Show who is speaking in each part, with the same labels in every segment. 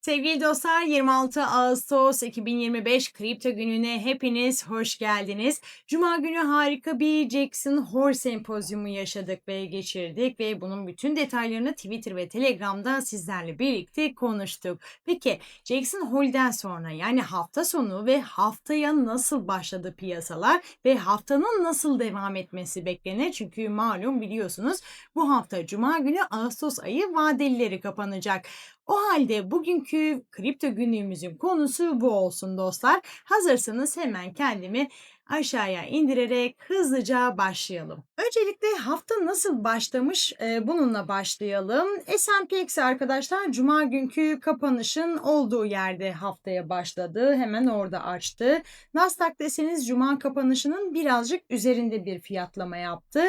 Speaker 1: Sevgili dostlar 26 Ağustos 2025 kripto gününe hepiniz hoş geldiniz. Cuma günü harika bir Jackson Hole sempozyumu yaşadık ve geçirdik ve bunun bütün detaylarını Twitter ve Telegram'da sizlerle birlikte konuştuk. Peki Jackson Hole'den sonra yani hafta sonu ve haftaya nasıl başladı piyasalar ve haftanın nasıl devam etmesi beklenir? Çünkü malum biliyorsunuz bu hafta Cuma günü Ağustos ayı vadelileri kapanacak. O halde bugünkü kripto günlüğümüzün konusu bu olsun dostlar. Hazırsanız hemen kendimi aşağıya indirerek hızlıca başlayalım. Öncelikle hafta nasıl başlamış e, bununla başlayalım. S&P arkadaşlar cuma günkü kapanışın olduğu yerde haftaya başladı. Hemen orada açtı. Nasdaq deseniz cuma kapanışının birazcık üzerinde bir fiyatlama yaptı.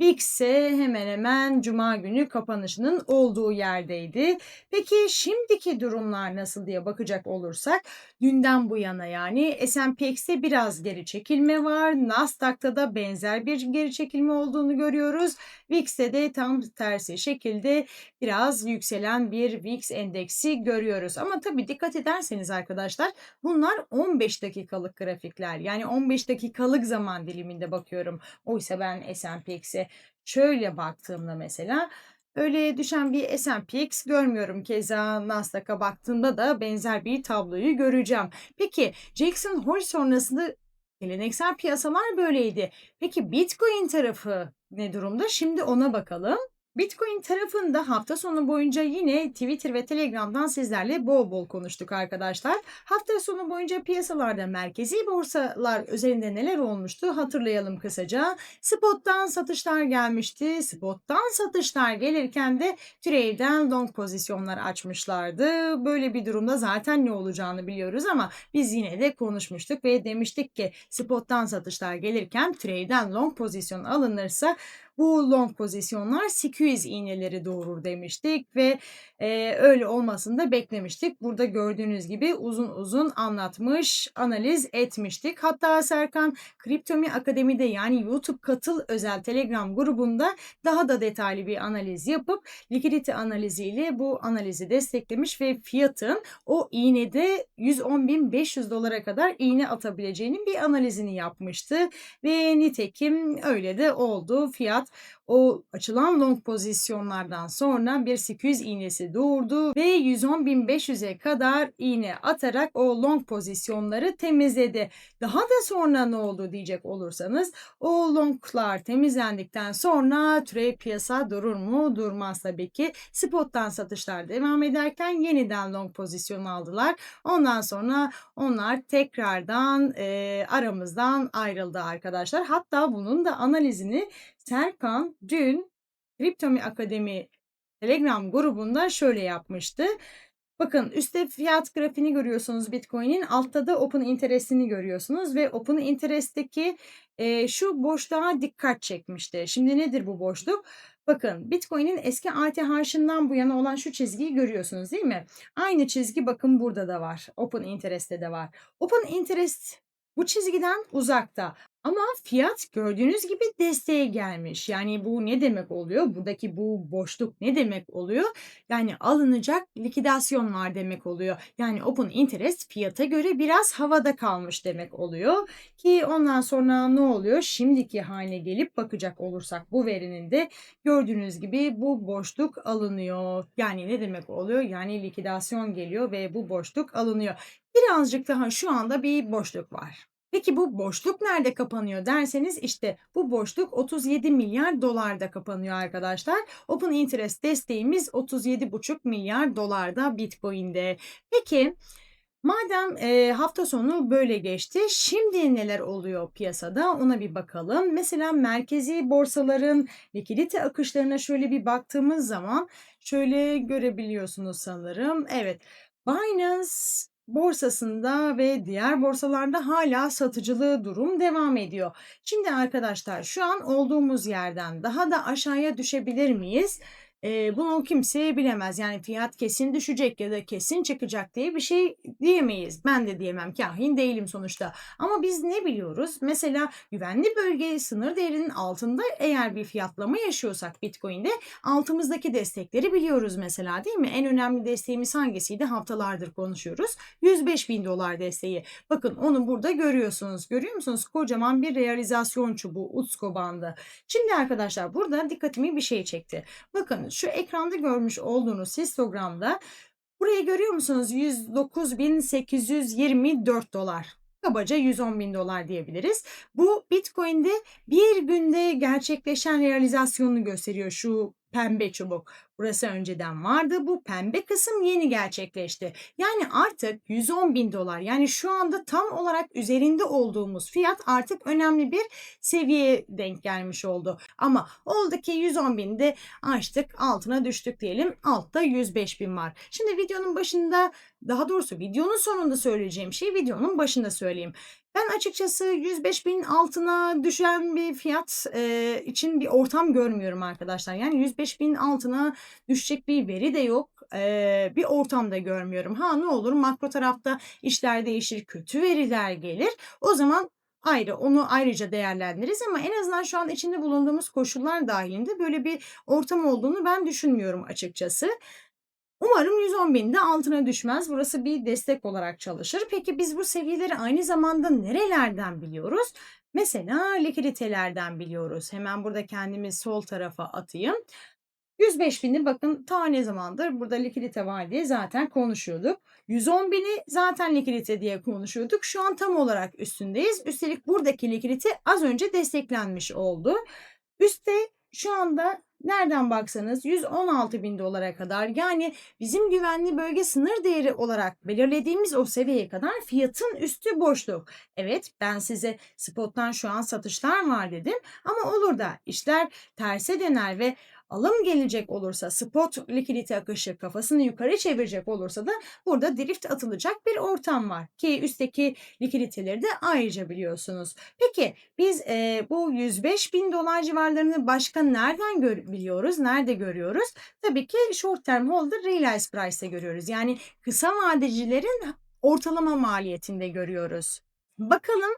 Speaker 1: VIX ise hemen hemen cuma günü kapanışının olduğu yerdeydi. Peki şimdiki durumlar nasıl diye bakacak olursak dünden bu yana yani S&P biraz geri çekilme var. Nasdaq'ta da benzer bir geri çekilme olduğunu görüyoruz. VIX'te de tam tersi şekilde biraz yükselen bir VIX endeksi görüyoruz. Ama tabii dikkat ederseniz arkadaşlar bunlar 15 dakikalık grafikler. Yani 15 dakikalık zaman diliminde bakıyorum. Oysa ben S&P şöyle baktığımda mesela öyle düşen bir S&P görmüyorum. Keza Nasdaq'a baktığımda da benzer bir tabloyu göreceğim. Peki Jackson Hole sonrasında geleneksel piyasalar böyleydi. Peki Bitcoin tarafı ne durumda? Şimdi ona bakalım. Bitcoin tarafında hafta sonu boyunca yine Twitter ve Telegram'dan sizlerle bol bol konuştuk arkadaşlar. Hafta sonu boyunca piyasalarda merkezi borsalar üzerinde neler olmuştu hatırlayalım kısaca. Spot'tan satışlar gelmişti. Spot'tan satışlar gelirken de trade'den long pozisyonlar açmışlardı. Böyle bir durumda zaten ne olacağını biliyoruz ama biz yine de konuşmuştuk ve demiştik ki spot'tan satışlar gelirken trade'den long pozisyon alınırsa bu long pozisyonlar 200 iğneleri doğurur demiştik ve e, öyle olmasını da beklemiştik. Burada gördüğünüz gibi uzun uzun anlatmış, analiz etmiştik. Hatta Serkan Kriptomi Akademi'de yani YouTube katıl özel Telegram grubunda daha da detaylı bir analiz yapıp likidite analiziyle bu analizi desteklemiş ve fiyatın o iğnede 110.500 dolara kadar iğne atabileceğinin bir analizini yapmıştı ve nitekim öyle de oldu. Fiyat o açılan long pozisyonlardan sonra bir 800 iğnesi doğurdu ve 110.500'e kadar iğne atarak o long pozisyonları temizledi. Daha da sonra ne oldu diyecek olursanız o longlar temizlendikten sonra trade piyasa durur mu? Durmaz tabii ki. Spot'tan satışlar devam ederken yeniden long pozisyon aldılar. Ondan sonra onlar tekrardan e, aramızdan ayrıldı arkadaşlar. Hatta bunun da analizini Serkan dün Kriptomi Akademi Telegram grubunda şöyle yapmıştı. Bakın üstte fiyat grafiğini görüyorsunuz Bitcoin'in. Altta da Open Interest'ini görüyorsunuz ve Open Interest'teki e, şu boşluğa dikkat çekmişti. Şimdi nedir bu boşluk? Bakın Bitcoin'in eski ATH'ından bu yana olan şu çizgiyi görüyorsunuz değil mi? Aynı çizgi bakın burada da var. Open Interest'te de var. Open Interest bu çizgiden uzakta. Ama fiyat gördüğünüz gibi desteğe gelmiş. Yani bu ne demek oluyor? Buradaki bu boşluk ne demek oluyor? Yani alınacak likidasyon var demek oluyor. Yani open interest fiyata göre biraz havada kalmış demek oluyor. Ki ondan sonra ne oluyor? Şimdiki haline gelip bakacak olursak bu verinin de gördüğünüz gibi bu boşluk alınıyor. Yani ne demek oluyor? Yani likidasyon geliyor ve bu boşluk alınıyor. Birazcık daha şu anda bir boşluk var. Peki bu boşluk nerede kapanıyor derseniz işte bu boşluk 37 milyar dolarda kapanıyor arkadaşlar. Open Interest desteğimiz 37,5 milyar dolarda Bitcoin'de. Peki Madem e, hafta sonu böyle geçti, şimdi neler oluyor piyasada ona bir bakalım. Mesela merkezi borsaların likidite akışlarına şöyle bir baktığımız zaman şöyle görebiliyorsunuz sanırım. Evet, Binance borsasında ve diğer borsalarda hala satıcılığı durum devam ediyor. Şimdi arkadaşlar şu an olduğumuz yerden daha da aşağıya düşebilir miyiz? Eee, bunu kimse bilemez. Yani fiyat kesin düşecek ya da kesin çıkacak diye bir şey diyemeyiz. Ben de diyemem. Kâhin değilim sonuçta. Ama biz ne biliyoruz? Mesela güvenli bölge sınır değerinin altında eğer bir fiyatlama yaşıyorsak Bitcoin'de altımızdaki destekleri biliyoruz mesela değil mi? En önemli desteğimiz hangisiydi? Haftalardır konuşuyoruz. 105 bin dolar desteği. Bakın onu burada görüyorsunuz. Görüyor musunuz? Kocaman bir realizasyon çubuğu Utsko bandı. Şimdi arkadaşlar burada dikkatimi bir şey çekti. Bakın şu ekranda görmüş olduğunuz histogramda burayı görüyor musunuz? 109.824 dolar. Kabaca 110 bin dolar diyebiliriz. Bu Bitcoin'de bir günde gerçekleşen realizasyonunu gösteriyor şu pembe çubuk. Burası önceden vardı. Bu pembe kısım yeni gerçekleşti. Yani artık 110 bin dolar yani şu anda tam olarak üzerinde olduğumuz fiyat artık önemli bir seviyeye denk gelmiş oldu. Ama oldu ki 110 binde açtık altına düştük diyelim. Altta 105 bin var. Şimdi videonun başında daha doğrusu videonun sonunda söyleyeceğim şey videonun başında söyleyeyim. Ben açıkçası 105 bin altına düşen bir fiyat e, için bir ortam görmüyorum arkadaşlar. Yani 105 bin altına düşecek bir veri de yok. E, bir ortamda görmüyorum. Ha ne olur makro tarafta işler değişir, kötü veriler gelir. O zaman ayrı onu ayrıca değerlendiririz ama en azından şu an içinde bulunduğumuz koşullar dahilinde böyle bir ortam olduğunu ben düşünmüyorum açıkçası. Umarım 110 bin de altına düşmez. Burası bir destek olarak çalışır. Peki biz bu seviyeleri aynı zamanda nerelerden biliyoruz? Mesela likiditelerden biliyoruz. Hemen burada kendimi sol tarafa atayım. 105 bini bakın ta ne zamandır burada likidite var diye zaten konuşuyorduk. 110 bini zaten likidite diye konuşuyorduk. Şu an tam olarak üstündeyiz. Üstelik buradaki likidite az önce desteklenmiş oldu. Üste şu anda nereden baksanız 116 bin dolara kadar yani bizim güvenli bölge sınır değeri olarak belirlediğimiz o seviyeye kadar fiyatın üstü boşluk. Evet ben size spottan şu an satışlar var dedim ama olur da işler terse döner ve alım gelecek olursa spot likidite akışı kafasını yukarı çevirecek olursa da burada drift atılacak bir ortam var ki üstteki likiditeleri de ayrıca biliyorsunuz. Peki biz e, bu 105 bin dolar civarlarını başka nereden biliyoruz? Nerede görüyoruz? Tabii ki short term holder realized price'te görüyoruz. Yani kısa vadecilerin ortalama maliyetinde görüyoruz. Bakalım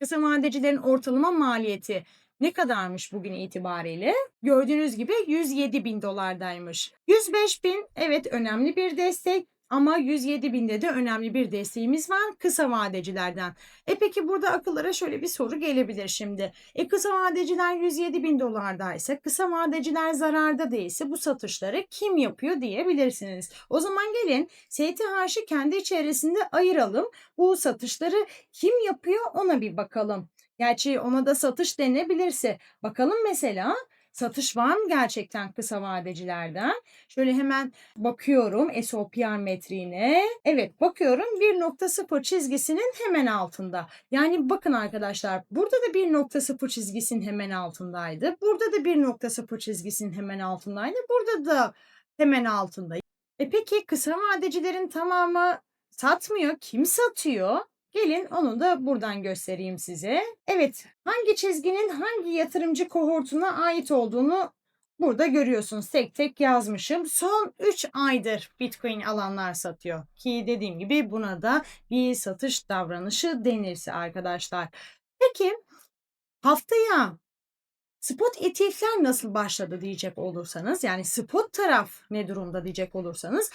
Speaker 1: kısa vadecilerin ortalama maliyeti ne kadarmış bugün itibariyle? Gördüğünüz gibi 107 bin dolardaymış. 105 bin evet önemli bir destek ama 107 binde de önemli bir desteğimiz var kısa vadecilerden. E peki burada akıllara şöyle bir soru gelebilir şimdi. E kısa vadeciler 107 bin dolardaysa kısa vadeciler zararda değilse bu satışları kim yapıyor diyebilirsiniz. O zaman gelin STH'ı kendi içerisinde ayıralım. Bu satışları kim yapıyor ona bir bakalım. Gerçi ona da satış denebilirse. Bakalım mesela satış var mı gerçekten kısa vadecilerden? Şöyle hemen bakıyorum SOPR metriğine. Evet bakıyorum 1.0 çizgisinin hemen altında. Yani bakın arkadaşlar burada da 1.0 çizgisinin hemen altındaydı. Burada da 1.0 çizgisinin hemen altındaydı. Burada da hemen altında. E peki kısa vadecilerin tamamı satmıyor. Kim satıyor? Gelin onu da buradan göstereyim size. Evet, hangi çizginin hangi yatırımcı kohortuna ait olduğunu burada görüyorsunuz. Tek tek yazmışım. Son 3 aydır Bitcoin alanlar satıyor. Ki dediğim gibi buna da bir satış davranışı denirse arkadaşlar. Peki haftaya Spot ETF'ler nasıl başladı diyecek olursanız yani spot taraf ne durumda diyecek olursanız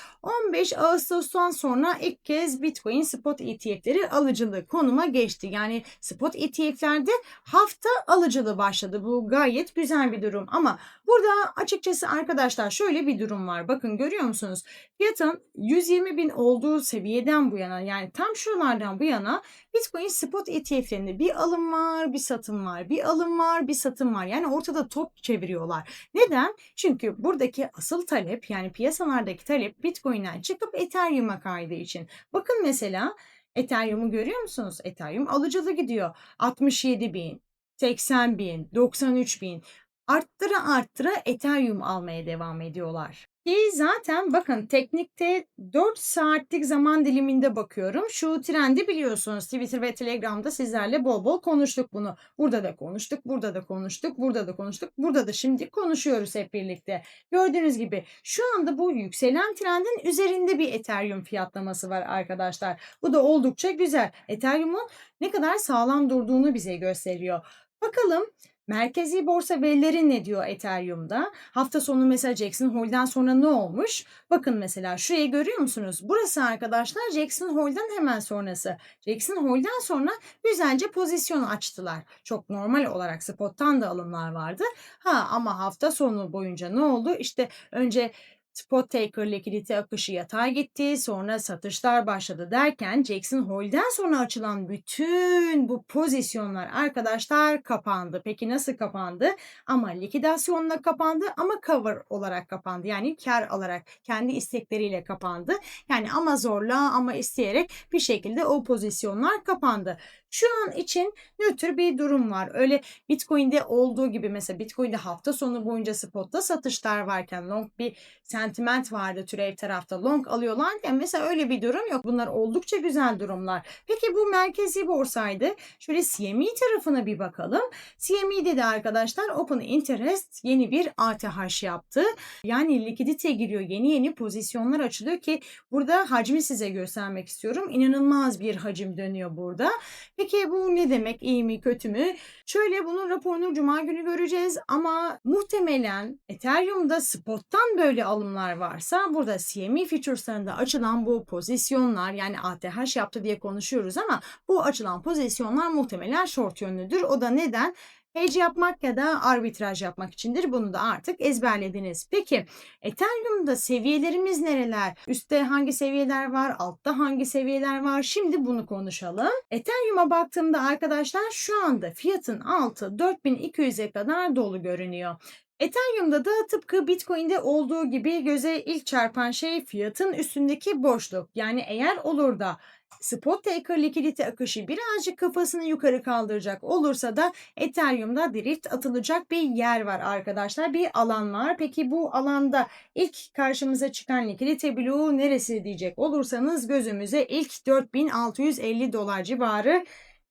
Speaker 1: 15 Ağustos'tan sonra ilk kez Bitcoin spot ETF'leri alıcılı konuma geçti. Yani spot ETF'lerde hafta alıcılı başladı. Bu gayet güzel bir durum ama burada açıkçası arkadaşlar şöyle bir durum var. Bakın görüyor musunuz? Fiyatın 120 bin olduğu seviyeden bu yana yani tam şuralardan bu yana Bitcoin spot ETF'lerinde bir alım var, bir satım var, bir alım var, bir satım var. Yani ortada top çeviriyorlar. Neden? Çünkü buradaki asıl talep yani piyasalardaki talep Bitcoin'den çıkıp Ethereum'a kaydığı için. Bakın mesela Ethereum'u görüyor musunuz? Ethereum alıcılı gidiyor. 67 bin, 80 bin, 93 bin. Arttıra arttıra Ethereum almaya devam ediyorlar. Ki zaten bakın teknikte 4 saatlik zaman diliminde bakıyorum. Şu trendi biliyorsunuz Twitter ve Telegram'da sizlerle bol bol konuştuk bunu. Burada da konuştuk, burada da konuştuk, burada da konuştuk, burada da şimdi konuşuyoruz hep birlikte. Gördüğünüz gibi şu anda bu yükselen trendin üzerinde bir Ethereum fiyatlaması var arkadaşlar. Bu da oldukça güzel. Ethereum'un ne kadar sağlam durduğunu bize gösteriyor. Bakalım Merkezi borsa verileri ne diyor Ethereum'da? Hafta sonu mesela Jackson Hole'den sonra ne olmuş? Bakın mesela şurayı görüyor musunuz? Burası arkadaşlar Jackson Hole'den hemen sonrası. Jackson Hole'den sonra güzelce pozisyon açtılar. Çok normal olarak spottan da alımlar vardı. Ha ama hafta sonu boyunca ne oldu? İşte önce Spot taker likidite akışı yatay gitti. Sonra satışlar başladı derken Jackson Hole'den sonra açılan bütün bu pozisyonlar arkadaşlar kapandı. Peki nasıl kapandı? Ama likidasyonla kapandı ama cover olarak kapandı. Yani kar alarak kendi istekleriyle kapandı. Yani ama zorla ama isteyerek bir şekilde o pozisyonlar kapandı. Şu an için nötr bir durum var. Öyle Bitcoin'de olduğu gibi mesela Bitcoin'de hafta sonu boyunca spotta satışlar varken long bir sentiment vardı türev tarafta long alıyorlar ya mesela öyle bir durum yok. Bunlar oldukça güzel durumlar. Peki bu merkezi borsaydı. Şöyle CME tarafına bir bakalım. CME'de de arkadaşlar Open Interest yeni bir ATH yaptı. Yani likidite giriyor. Yeni yeni pozisyonlar açılıyor ki burada hacmi size göstermek istiyorum. İnanılmaz bir hacim dönüyor burada. Peki bu ne demek? İyi mi kötü mü? Şöyle bunun raporunu cuma günü göreceğiz ama muhtemelen Ethereum'da spottan böyle alımlar varsa burada CME features'larında açılan bu pozisyonlar yani ATH yaptı diye konuşuyoruz ama bu açılan pozisyonlar muhtemelen short yönlüdür. O da neden? Hedge yapmak ya da arbitraj yapmak içindir. Bunu da artık ezberlediniz. Peki Ethereum'da seviyelerimiz nereler? Üstte hangi seviyeler var? Altta hangi seviyeler var? Şimdi bunu konuşalım. Ethereum'a baktığımda arkadaşlar şu anda fiyatın altı 4200'e kadar dolu görünüyor. Ethereum'da da tıpkı Bitcoin'de olduğu gibi göze ilk çarpan şey fiyatın üstündeki boşluk. Yani eğer olur da spot taker likidite akışı birazcık kafasını yukarı kaldıracak olursa da Ethereum'da drift atılacak bir yer var arkadaşlar. Bir alan var. Peki bu alanda ilk karşımıza çıkan likidite bloğu neresi diyecek olursanız gözümüze ilk 4650 dolar civarı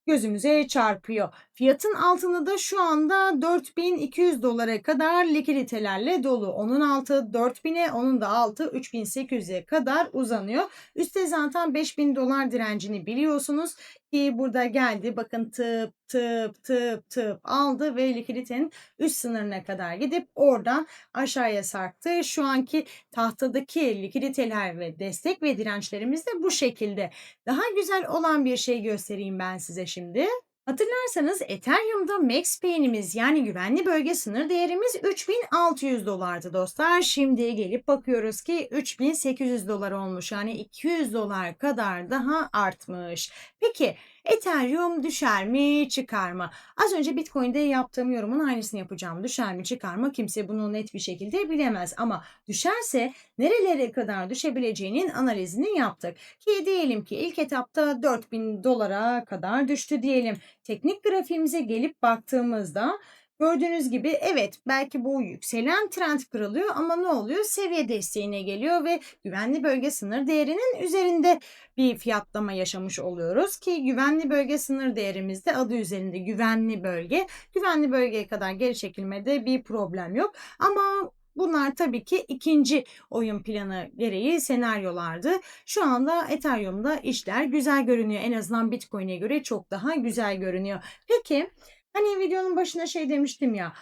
Speaker 1: gözümüze çarpıyor. Fiyatın altını da şu anda 4200 dolara kadar likiditelerle dolu. Onun altı 4000'e, onun da altı 3800'e kadar uzanıyor. Üste zaten 5000 dolar direncini biliyorsunuz ki burada geldi. Bakın tıp tıp tıp tıp aldı ve likiditenin üst sınırına kadar gidip oradan aşağıya sarktı. Şu anki tahtadaki likiditeler ve destek ve dirençlerimiz de bu şekilde. Daha güzel olan bir şey göstereyim ben size şimdi. Hatırlarsanız Ethereum'da max pain'imiz yani güvenli bölge sınır değerimiz 3600 dolardı dostlar. Şimdi gelip bakıyoruz ki 3800 dolar olmuş. Yani 200 dolar kadar daha artmış. Peki Ethereum düşer mi çıkar mı? Az önce Bitcoin'de yaptığım yorumun aynısını yapacağım. Düşer mi çıkar mı? Kimse bunu net bir şekilde bilemez. Ama düşerse nerelere kadar düşebileceğinin analizini yaptık. Ki diyelim ki ilk etapta 4000 dolara kadar düştü diyelim. Teknik grafiğimize gelip baktığımızda Gördüğünüz gibi evet belki bu yükselen trend kırılıyor ama ne oluyor? Seviye desteğine geliyor ve güvenli bölge sınır değerinin üzerinde bir fiyatlama yaşamış oluyoruz ki güvenli bölge sınır değerimizde adı üzerinde güvenli bölge. Güvenli bölgeye kadar geri çekilmede bir problem yok ama Bunlar tabii ki ikinci oyun planı gereği senaryolardı. Şu anda Ethereum'da işler güzel görünüyor. En azından Bitcoin'e göre çok daha güzel görünüyor. Peki Hani videonun başına şey demiştim ya.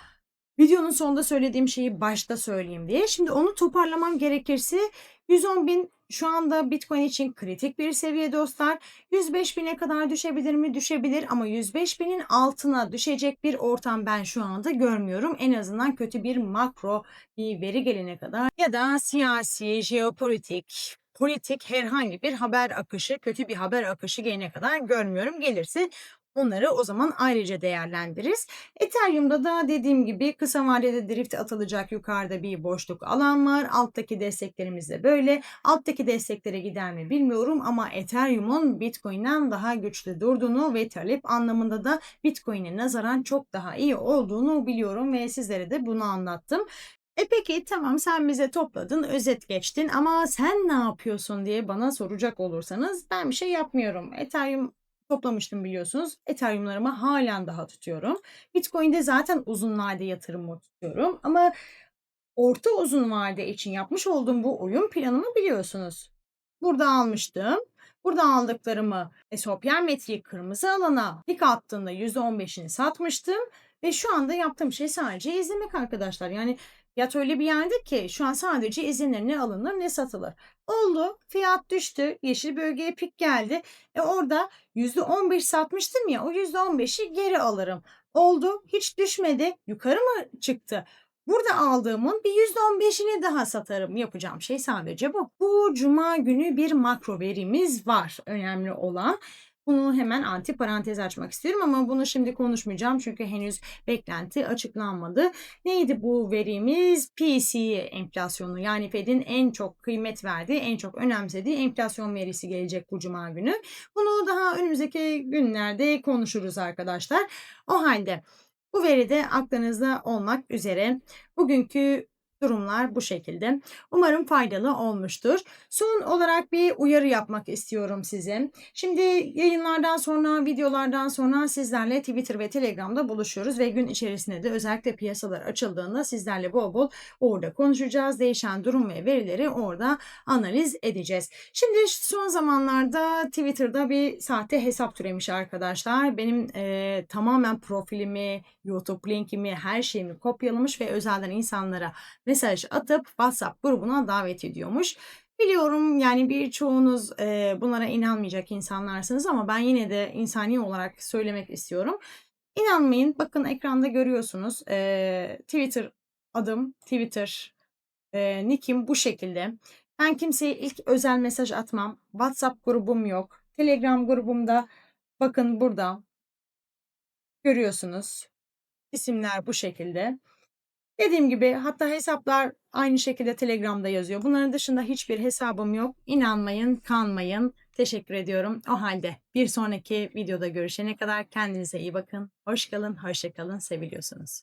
Speaker 1: Videonun sonunda söylediğim şeyi başta söyleyeyim diye. Şimdi onu toparlamam gerekirse 110 bin şu anda Bitcoin için kritik bir seviye dostlar. 105 bine kadar düşebilir mi? Düşebilir ama 105 binin altına düşecek bir ortam ben şu anda görmüyorum. En azından kötü bir makro bir veri gelene kadar ya da siyasi, jeopolitik, politik herhangi bir haber akışı, kötü bir haber akışı gelene kadar görmüyorum. Gelirse Onları o zaman ayrıca değerlendiririz. Ethereum'da da dediğim gibi kısa vadede drift atılacak yukarıda bir boşluk alan var. Alttaki desteklerimiz de böyle. Alttaki desteklere gider mi bilmiyorum ama Ethereum'un Bitcoin'den daha güçlü durduğunu ve talep anlamında da Bitcoin'e nazaran çok daha iyi olduğunu biliyorum ve sizlere de bunu anlattım. E peki tamam sen bize topladın, özet geçtin ama sen ne yapıyorsun diye bana soracak olursanız ben bir şey yapmıyorum. Ethereum toplamıştım biliyorsunuz. Ethereum'larımı halen daha tutuyorum. Bitcoin'de zaten uzun vade yatırımı tutuyorum ama orta uzun vade için yapmış olduğum bu oyun planımı biliyorsunuz. Burada almıştım. Burada aldıklarımı Esopyan metreyi kırmızı alana pik attığında %15'ini satmıştım. Ve şu anda yaptığım şey sadece izlemek arkadaşlar. Yani fiyat öyle bir yerde ki şu an sadece izlenir ne alınır ne satılır. Oldu fiyat düştü yeşil bölgeye pik geldi. E orada %15 satmıştım ya o %15'i geri alırım. Oldu hiç düşmedi yukarı mı çıktı? Burada aldığımın bir %15'ini daha satarım. Yapacağım şey sadece bu. Bu cuma günü bir makro verimiz var. Önemli olan. Bunu hemen anti parantez açmak istiyorum ama bunu şimdi konuşmayacağım çünkü henüz beklenti açıklanmadı. Neydi bu verimiz? PCE enflasyonu yani Fed'in en çok kıymet verdiği, en çok önemsediği enflasyon verisi gelecek bu cuma günü. Bunu daha önümüzdeki günlerde konuşuruz arkadaşlar. O halde bu veri de aklınızda olmak üzere. Bugünkü durumlar bu şekilde. Umarım faydalı olmuştur. Son olarak bir uyarı yapmak istiyorum size. Şimdi yayınlardan sonra, videolardan sonra sizlerle Twitter ve Telegram'da buluşuyoruz ve gün içerisinde de özellikle piyasalar açıldığında sizlerle bol bol orada konuşacağız. Değişen durum ve verileri orada analiz edeceğiz. Şimdi son zamanlarda Twitter'da bir sahte hesap türemiş arkadaşlar. Benim e, tamamen profilimi, YouTube linkimi, her şeyimi kopyalamış ve özelden insanlara mesaj atıp WhatsApp grubuna davet ediyormuş. Biliyorum yani birçoğunuz e, bunlara inanmayacak insanlarsınız ama ben yine de insani olarak söylemek istiyorum. İnanmayın bakın ekranda görüyorsunuz e, Twitter adım Twitter e, nickim bu şekilde. Ben kimseye ilk özel mesaj atmam. WhatsApp grubum yok. Telegram grubumda bakın burada görüyorsunuz. İsimler bu şekilde. Dediğim gibi hatta hesaplar aynı şekilde Telegram'da yazıyor. Bunların dışında hiçbir hesabım yok. İnanmayın, kanmayın. Teşekkür ediyorum. O halde bir sonraki videoda görüşene kadar kendinize iyi bakın. Hoş kalın, hoşça kalın. Seviliyorsunuz.